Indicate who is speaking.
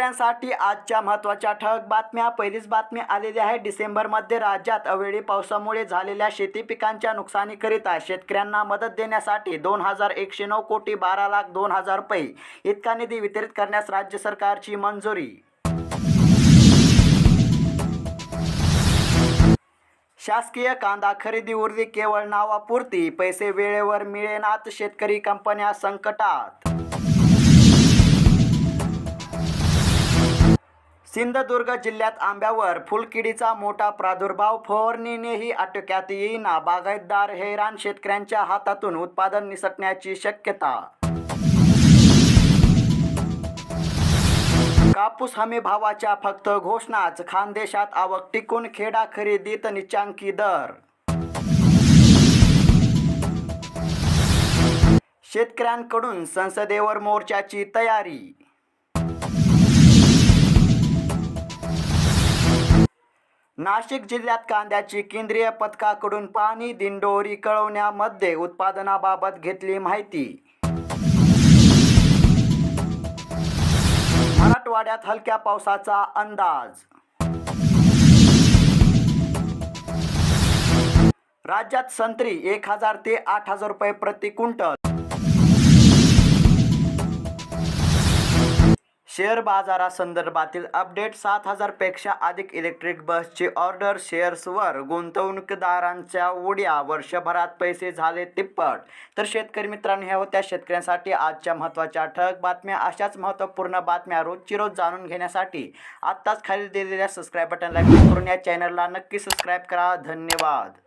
Speaker 1: शेतकऱ्यांसाठी आजच्या महत्त्वाच्या ठळक बातम्या. पहिलीच बातमी आलेली आहे. डिसेंबरमध्ये राज्यात अवेळी पावसामुळे झालेल्या शेती पिकांच्या नुकसानीकरिता शेतकऱ्यांना मदत देण्यासाठी दोन हजार एकशे नऊ कोटी बारा लाख दोन हजार रुपये इतका निधी वितरित करण्यास राज्य सरकारची मंजुरी. शासकीय कांदा खरेदी उर्दी केवळ नावापुरती पैसे वेळेवर मिळेनात शेतकरी कंपन्या संकटात. सिंधुदुर्ग जिल्ह्यात आंब्यावर फुलकिडीचा मोठा प्रादुर्भाव फवारणीनेही आटोक्यात येईना. बागायतदार हैराण शेतकऱ्यांच्या हातातून उत्पादन निसटण्याची शक्यता. कापूस हमी भावाच्या फक्त घोषणाच खानदेशात आवक टिकून खेडा खरेदीत निचांकी दर. शेतकऱ्यांकडून संसदेवर मोर्चाची तयारी नाशिक जिल्ह्यात कांद्याची केंद्रीय पथकाकडून पाणी दिंडोरी कळवण्यामध्ये उत्पादनाबाबत घेतली माहिती. मराठवाड्यात हलक्या पावसाचा अंदाज. राज्यात संत्री एक हजार ते आठ हजार रुपये प्रति क्विंटल. शेअर बाजारासंदर्भातील अपडेट सात हजारपेक्षा अधिक इलेक्ट्रिक बसची ऑर्डर शेअर्सवर गुंतवणूकदारांच्या उड्या. वर्षभरात पैसे झाले तिप्पट. तर शेतकरी मित्रांनो ह्या होत्या शेतकऱ्यांसाठी आजच्या महत्त्वाच्या ठळक बातम्या. अशाच महत्त्वपूर्ण बातम्या रोजची रोज जाणून घेण्यासाठी आत्ताच खाली दिलेल्या सबस्क्राईब बटनला क्लिक करून या चॅनलला नक्की सबस्क्राईब करा. धन्यवाद.